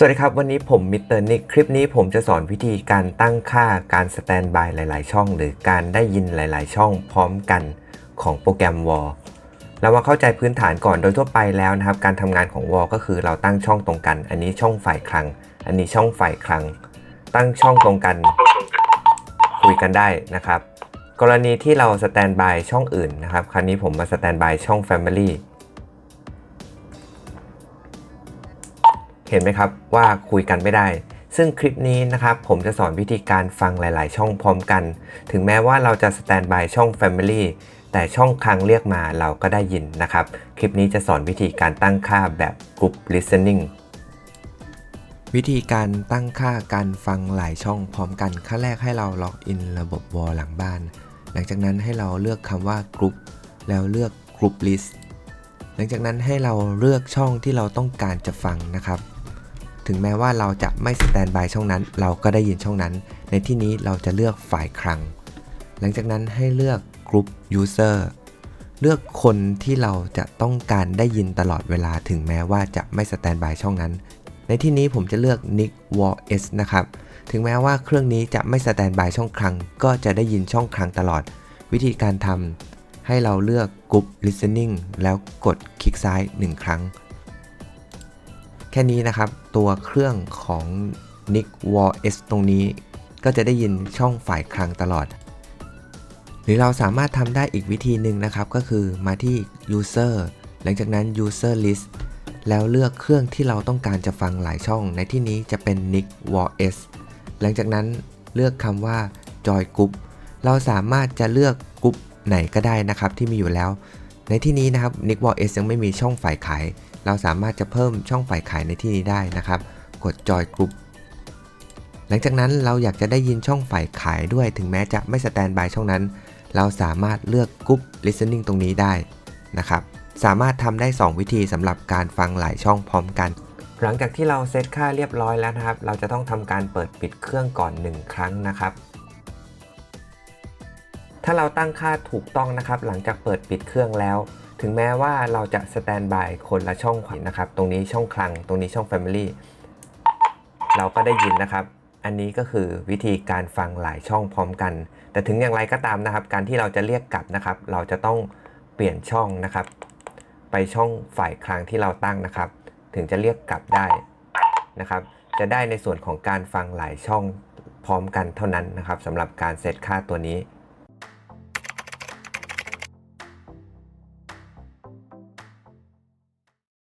สวัสดีครับ วันนี้ผมมิสเตอร์นิกคลิปนี้ผมจะสอนวิธีการตั้งค่าการสแตนบายหลาย ๆ ช่อง หรือการได้ยินหลาย ๆ ช่องพร้อมกันของโปรแกรม w a l เรามาเข้าใจพื้นฐานก่อนโดยทั่วไปแล้วนะครับ การทำงานของ w a l ก็คือเราตั้งช่องตรงกัน อันนี้ช่องฝ่ายคลัง อันนี้ช่องฝ่ายคลัง ตั้งช่องตรงกัน คุยกันได้นะครับ กรณีที่เราสแตนบายช่องอื่นนะครับ คราวนี้ผมมาสแตนบายช่อง Family เห็นไหมครับว่าคุยกันไม่ได้ ซึ่งคลิปนี้นะครับผมจะสอนวิธีการฟังหลาย ๆ ช่องพร้อมกัน ถึงแม้ว่าเราจะสแตนบายช่อง Family แต่ช่องคลังเรียกมาเราก็ได้ยินนะครับ คลิปนี้จะสอนวิธีการตั้งค่าแบบ Group Listening วิธีการตั้งค่าการฟังหลายช่องพร้อมกันขั้นแรกให้เราล็อกอินระบบวอลหลังบ้าน หลังจากนั้นให้เราเลือกคำว่า Group แล้วเลือก Group List หลังจากนั้นให้เราเลือกช่องที่เราต้องการจะฟังนะครับ ถึงแม้ว่าเราจะไม่สแตนบายช่องนั้น เราก็ได้ยินช่องนั้น ในที่นี้เราจะเลือกฝ่ายคลัง หลังจากนั้นให้เลือก Group User เลือกคนที่เราจะต้องการได้ยินตลอดเวลาถึงแม้ว่าจะไม่สแตนบายช่องนั้น ในที่นี้ผมจะเลือก Nick Wall S นะครับ ถึงแม้ว่าเครื่องนี้จะไม่สแตนบายช่องคลัง ก็จะได้ยินช่องคลังตลอด วิธีการทำให้เราเลือก Group Listening แล้วกดคลิกซ้าย 1 ครั้ง ค่นี้นะครับ ตัวเครื่องของ Nick Wall S ตรงนี้ ก็จะได้ยินช่องฝ่ายคลังตลอด หรือเราสามารถทำได้อีกวิธีหนึ่งนะครับ ก็คือมาที่ User หลังจากนั้น User List แล้วเลือกเครื่องที่เราต้องการจะฟังหลายช่อง ในที่นี้จะเป็น Nick Wall S หลังจากนั้นเลือกคำว่า Joy Group เราสามารถจะเลือกกลุ่มไหนก็ได้นะครับที่มีอยู่แล้ว ในที่นี้นะครับ Nick Wall S ยังไม่มีช่องฝ่ายขาย เราสามารถจะเพิ่มช่องฝ่ายขายในที่นี้ได้นะครับ กด Joy Group หลังจากนั้นเราอยากจะได้ยินช่องฝ่ายขายด้วย ถึงแม้จะไม่สแตนบายช่องนั้น เราสามารถเลือกกรุ๊ป listening ตรงนี้ได้นะครับ สามารถทำได้ 2 วิธีสำหรับการฟังหลายช่องพร้อมกัน หลังจากที่เราเซตค่าเรียบร้อยแล้วนะครับ เราจะต้องทำการเปิดปิดเครื่องก่อน 1 ครั้งนะครับ ถ้าเราตั้งค่าถูกต้องนะครับ หลังจากเปิดปิดเครื่องแล้ว ถึงแม้ว่าเราจะสแตนบายคนละช่องขวานะครับ ตรงนี้ช่องคลัง ตรงนี้ช่อง Family เราก็ได้ยินนะครับ อันนี้ก็คือวิธีการฟังหลายช่องพร้อมกัน แต่ถึงอย่างไรก็ตามนะครับ การที่เราจะเรียกกลับนะครับ เราจะต้องเปลี่ยนช่องนะครับ ไปช่องฝ่ายคลังที่เราตั้งนะครับ ถึงจะเรียกกลับได้นะครับ จะได้ในส่วนของการฟังหลายช่องพร้อมกันเท่านั้นนะครับสำหรับการเซตค่าตัวนี้